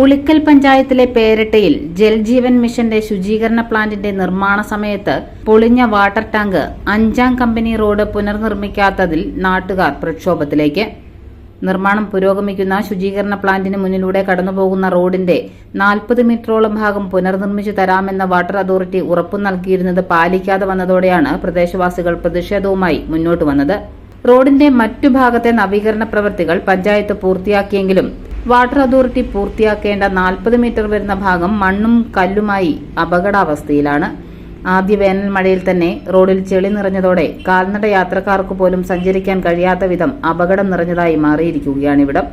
ഉളിക്കൽ പഞ്ചായത്തിലെ പേരട്ടയിൽ ജൽജീവൻ മിഷന്റെ ശുചീകരണ പ്ലാന്റിന്റെ നിർമ്മാണ സമയത്ത് പൊളിഞ്ഞ വാട്ടർ ടാങ്ക് അഞ്ചാം കമ്പനി റോഡ് പുനർനിർമ്മിക്കാത്തതിൽ നാട്ടുകാർ പ്രക്ഷോഭത്തിലേക്ക്. നിർമ്മാണം പുരോഗമിക്കുന്ന ശുചീകരണ പ്ലാന്റിന് മുന്നിലൂടെ കടന്നുപോകുന്ന റോഡിന്റെ നാൽപ്പത് മീറ്ററോളം ഭാഗം പുനർനിർമ്മിച്ചു തരാമെന്ന വാട്ടർ അതോറിറ്റി ഉറപ്പു നൽകിയിരുന്നത് പാലിക്കാതെ വന്നതോടെയാണ് പ്രദേശവാസികൾ പ്രതിഷേധവുമായി മുന്നോട്ട് വന്നത്. റോഡിന്റെ മറ്റു ഭാഗത്തെ നവീകരണ പ്രവൃത്തികൾ പഞ്ചായത്ത് പൂർത്തിയാക്കിയെങ്കിലും വാട്ടർ അതോറിറ്റി പൂർത്തിയാക്കേണ്ട നാൽപ്പത് മീറ്റർ വരുന്ന ഭാഗം മണ്ണും കല്ലുമായി അപകടാവസ്ഥയിലാണ്. ആദ്യ വേനൽ മഴയിൽ തന്നെ റോഡിൽ ചെളി നിറഞ്ഞതോടെ കാൽനട യാത്രക്കാർക്ക് പോലും സഞ്ചരിക്കാൻ കഴിയാത്ത വിധം അപകടം നിറഞ്ഞതായി മാറിയിരിക്കുകയാണിവിടം.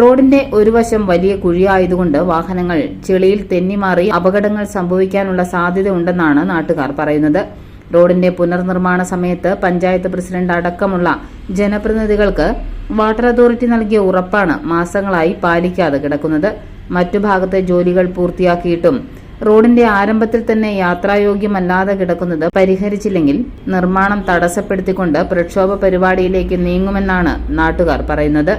റോഡിന്റെ ഒരു വശം വലിയ കുഴിയായതുകൊണ്ട് വാഹനങ്ങൾ ചെളിയിൽ തെന്നിമാറി അപകടങ്ങൾ സംഭവിക്കാനുള്ള സാധ്യതയുണ്ടെന്നാണ് നാട്ടുകാർ പറയുന്നത്. റോഡിന്റെ പുനർനിർമ്മാണ സമയത്ത് പഞ്ചായത്ത് പ്രസിഡന്റ് അടക്കമുള്ള ജനപ്രതിനിധികൾക്ക് വാട്ടർ അതോറിറ്റി നൽകിയ ഉറപ്പാണ് മാസങ്ങളായി പാലിക്കാതെ കിടക്കുന്നത്. മറ്റു ഭാഗത്തെ ജോലികൾ പൂർത്തിയാക്കിയിട്ടും റോഡിന്റെ ആരംഭത്തിൽ തന്നെ യാത്രായോഗ്യമല്ലാതെ കിടക്കുന്നത് പരിഹരിച്ചില്ലെങ്കിൽ നിർമ്മാണം തടസ്സപ്പെടുത്തിക്കൊണ്ട് പ്രക്ഷോഭ പരിപാടിയിലേക്ക് നീങ്ങുമെന്നാണ് നാട്ടുകാർ പറയുന്നത്.